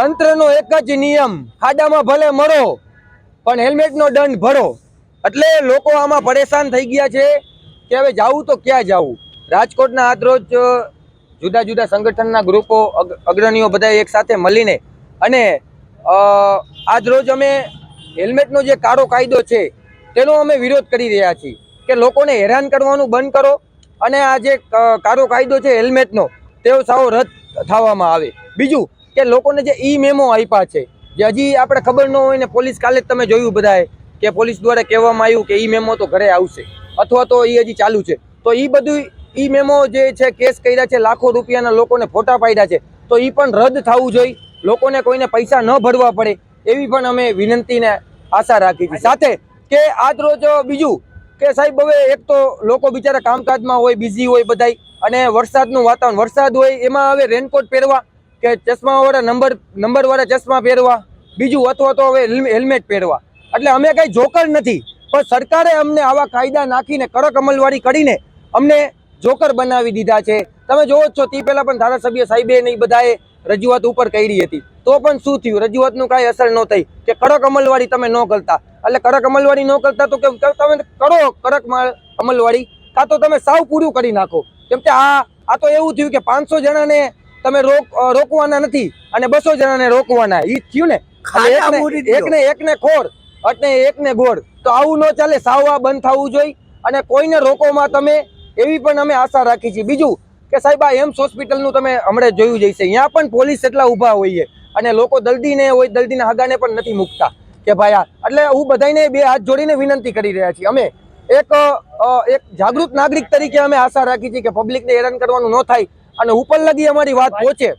તંત્રનો એક જ નિયમ, ખાડામાં ભલે મરો, પણ હેલ્મેટનો દંડ ભરો. એટલે લોકો આમાં પરેશાન થઈ ગયા છે કે હવે જાવું તો ક્યાં જાવું? રાજકોટના આજ રોજ જુદા જુદા સંગઠનના ગ્રુપો અગ્રણીઓ બધા એક સાથે મળીને અને આજ રોજ અમે હેલ્મેટનો જે કાળો કાયદો છે, તેનો અમે વિરોધ કરી રહ્યા છીએ કે લોકોને હેરાન કરવાનું બંધ કરો અને આ જે કાળો કાયદો છે હેલ્મેટનો, તેઓ સાવ રદ થવામાં આવે. બીજું કે લોકોને જે ઈ મેમો આપ્યા છે, જે હજી આપણે ખબર ન હોય ને પોલીસ કાલે જ તમે જોયું બધાએ કે પોલીસ દ્વારા કહેવામાં આવ્યું કે ઈ મેમો તો ઘરે આવશે, અથવા તો એ હજી ચાલુ છે. તો એ બધું ઈ મેમો જે છે કેસ કર્યા છે, લાખો રૂપિયાના લોકોને ફોટા પાડ્યા છે, તો એ પણ રદ થવું જોઈએ, લોકોને કોઈને પૈસા ન ભરવા પડે, એવી પણ અમે વિનંતીને આશા રાખી છે સાથે કે આજ રોજ બીજું કે સાહેબ હવે એક તો લોકો બિચારા કામકાજમાં હોય, બિઝી હોય બધાય, અને વરસાદનું વાતાવરણ, વરસાદ હોય એમાં હવે રેનકોટ પહેરવા કે ચશ્માવાળા નંબર, નંબરવાળા ચશ્મા પહેરવા, બીજું અથવા તો હવે હેલ્મેટ પહેરવા. એટલે અમે કઈ જોકર નથી, પણ સરકારે અમને આવા કાયદા નાખીને, કડક અમલવારી કરીને અમને જોકર બનાવી દીધા છે. તમે જોવો છો, તે પહેલા પણ ધારાસભ્ય સાહેબે ને બધાએ રજૂઆત ઉપર કરી હતી. તો પણ શું થયું? રજૂઆતનું કાંઈ અસર ન થઈ. કે કડક અમલવારી તમે ન કરતા. એટલે કડક અમલવારી ન કરતા તો કેમ તમે કરો કડક અમલવારી? કાં તો તમે સાવ પૂરું કરી નાખો. કેમ કે આ આ તો એવું થયું કે પાંચસો જણાને તમે રોક રોકવાના નથી અને બસો જણાને રોકવાના. ઈ થયું ને એકને-. એકને એકને ખોર એટલે એકને ગોળ. તો આવું ન ચાલે સાવ આ બંધ થવું જોઈએ અને કોઈને રોકોમાં તમે એવી પણ અમે આશા રાખી છીએ. બીજું કે સાહેબ આ એમ્સ હોસ્પિટલનું તમે હમણાં જોયું જઈશે ત્યાં પણ પોલીસ એટલા ઊભા હોઈએ અને લોકો દર્દીને હોય દર્દીના હગાને પણ નથી મૂકતા. કે ભાઈ આ એટલે હું બધાને બે હાથ જોડીને વિનંતી કરી રહ્યા છીએ. અમે એક એક જાગૃત નાગરિક તરીકે અમે આશા રાખી છે કે પબ્લિકને હેરાન કરવાનું ન થાય અને ઉપર લગી અમારી વાત પહોંચે.